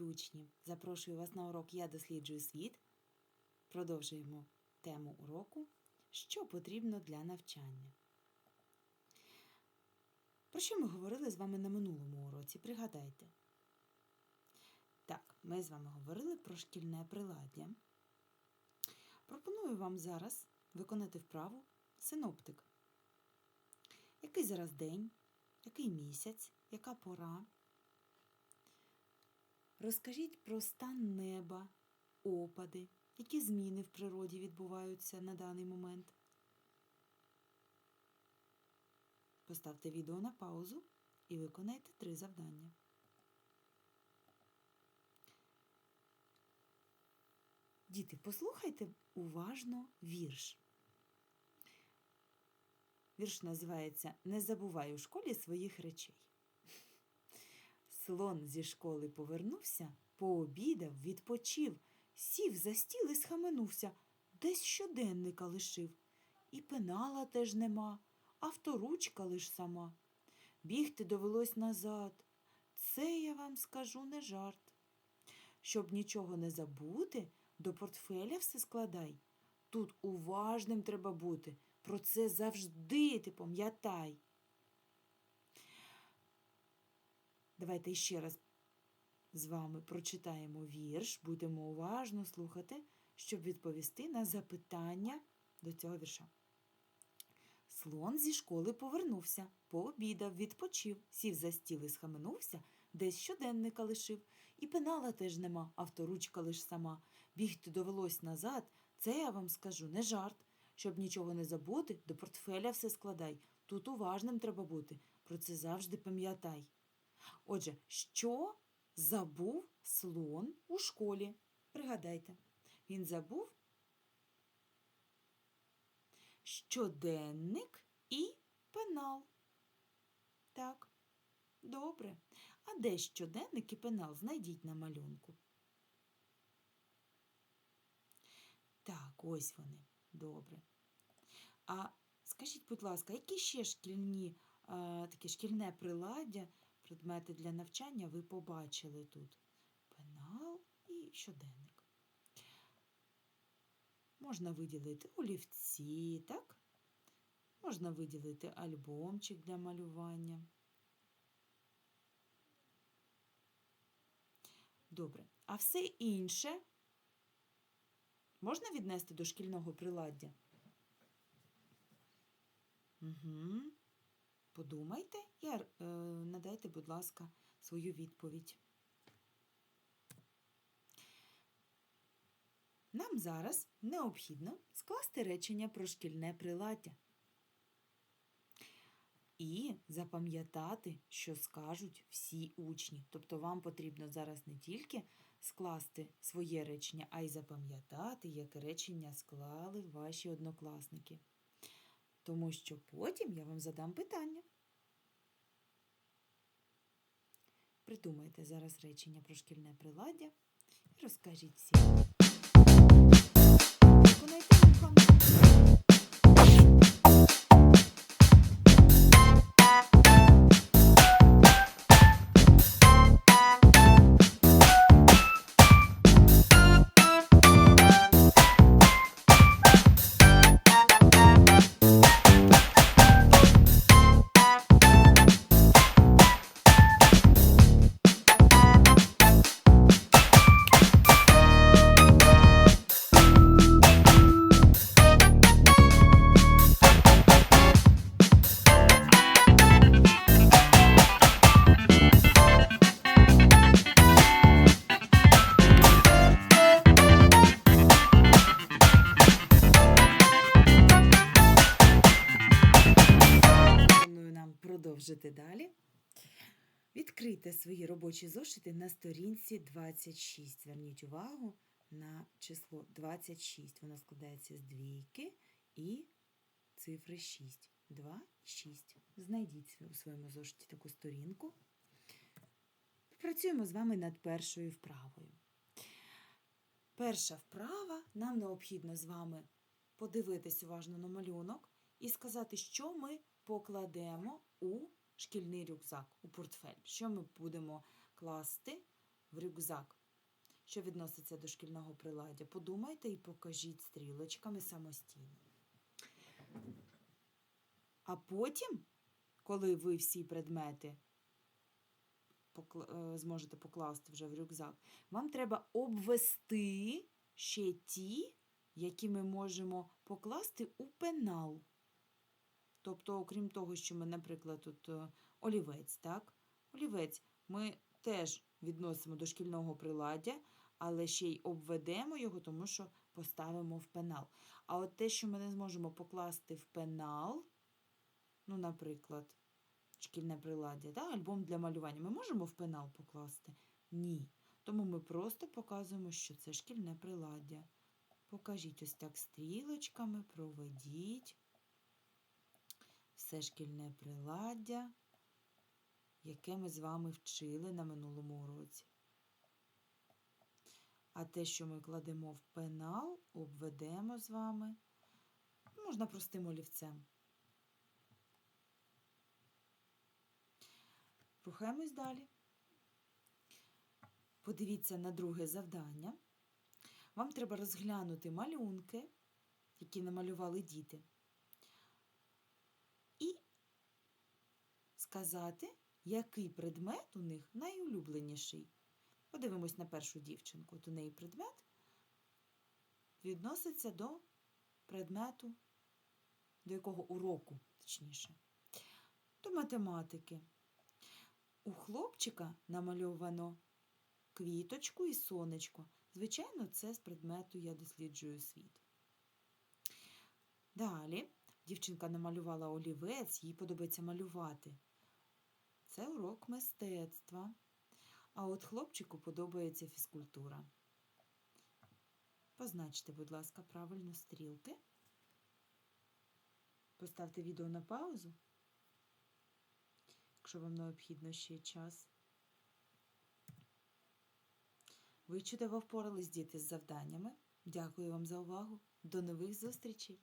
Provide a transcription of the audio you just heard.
любі учні! Запрошую вас на урок Я досліджую світ. Продовжуємо тему уроку Що потрібно для навчання. Про що ми говорили з вами на минулому уроці? Пригадайте. Так, ми з вами говорили про шкільне приладдя. Пропоную вам зараз виконати вправу синоптик. Який зараз день, який місяць, яка пора? Розкажіть про стан неба, опади, які зміни в природі відбуваються на даний момент. Поставте відео на паузу і виконайте три завдання. Діти, послухайте уважно вірш. Вірш називається Не забувай у школі своїх речей. Слон зі школи повернувся, пообідав, відпочив, сів за стіл і схаменувся, десь щоденника лишив. І пенала теж нема, авторучка лиш сама. Бігти довелось назад. Це я вам скажу не жарт. Щоб нічого не забути, до портфеля все складай. Тут уважним треба бути. Про це завжди ти пам'ятай. Давайте ще раз з вами прочитаємо вірш, будемо уважно слухати, щоб відповісти на запитання до цього вірша. Слон зі школи повернувся, пообідав, відпочив, сів за стіл і схаменувся, десь щоденника лишив. І пенала теж нема, авторучка лиш сама. Бігти довелось назад, це я вам скажу, не жарт. Щоб нічого не забути, до портфеля все складай. Тут уважним треба бути. Про це завжди пам'ятай. Отже, що забув слон у школі? Пригадайте, він забув щоденник і пенал. Так, добре. А де щоденник і пенал? Знайдіть на малюнку. Так, ось вони. Добре. А скажіть, будь ласка, які ще шкільні, а, таке шкільне приладдя, предмети для навчання ви побачили тут? Пенал і щоденник. Можна виділити олівці, так? Можна виділити альбомчик для малювання. Добре. А все інше можна віднести до шкільного приладдя? Угу. Подумайте і е, надайте, будь ласка, свою відповідь. Нам зараз необхідно скласти речення про шкільне приладдя і запам'ятати, що скажуть всі учні. Тобто вам потрібно зараз не тільки скласти своє речення, а й запам'ятати, яке речення склали ваші однокласники. Тому що потім я вам задам питання. Придумайте зараз речення про шкільне приладдя і розкажіть всім. Продовжити далі. Відкрийте свої робочі зошити на сторінці 26. Зверніть увагу на число 26. Воно складається з двійки і цифри 6. 2 6. Знайдіть у своєму зошиті таку сторінку. Працюємо з вами над першою вправою. Перша вправа нам необхідно з вами подивитись уважно на малюнок і сказати, що ми покладемо у шкільний рюкзак, у портфель. Що ми будемо класти в рюкзак, що відноситься до шкільного приладдя. Подумайте і покажіть стрілочками самостійно. А потім, коли ви всі предмети е, зможете покласти вже в рюкзак, вам треба обвести ще ті, які ми можемо покласти у пенал. Тобто, окрім того, що ми, наприклад, тут е, олівець, так? Олівець ми теж відносимо до шкільного приладдя, але ще й обведемо його, тому що поставимо в пенал. А от те, що ми не зможемо покласти в пенал, ну, наприклад, шкільне приладдя, да? альбом для малювання, ми можемо в пенал покласти? Ні. Тому ми просто показуємо, що це шкільне приладдя. Покажіть ось так стрілочками, проведіть все шкільне приладдя, яке ми з вами вчили на минулому уроці. А те, що ми кладемо в пенал, обведемо з вами. Можна простим олівцем. Рухаємось далі. Подивіться на друге завдання. Вам треба розглянути малюнки, які намалювали діти, і сказати, який предмет у них найулюбленіший. Подивимось на першу дівчинку. У неї предмет відноситься до предмету, до якого уроку, точніше, до математики. У хлопчика намальовано квіточку і сонечко. Звичайно, це з предмету Я досліджую світ. Далі дівчинка намалювала олівець, їй подобається малювати. Це урок мистецтва. А от хлопчику подобається фізкультура. Позначте, будь ласка, правильно стрілки. Поставте відео на паузу, якщо вам необхідно ще час. Ви чудово впорались, діти, з завданнями. Дякую вам за увагу. До нових зустрічей!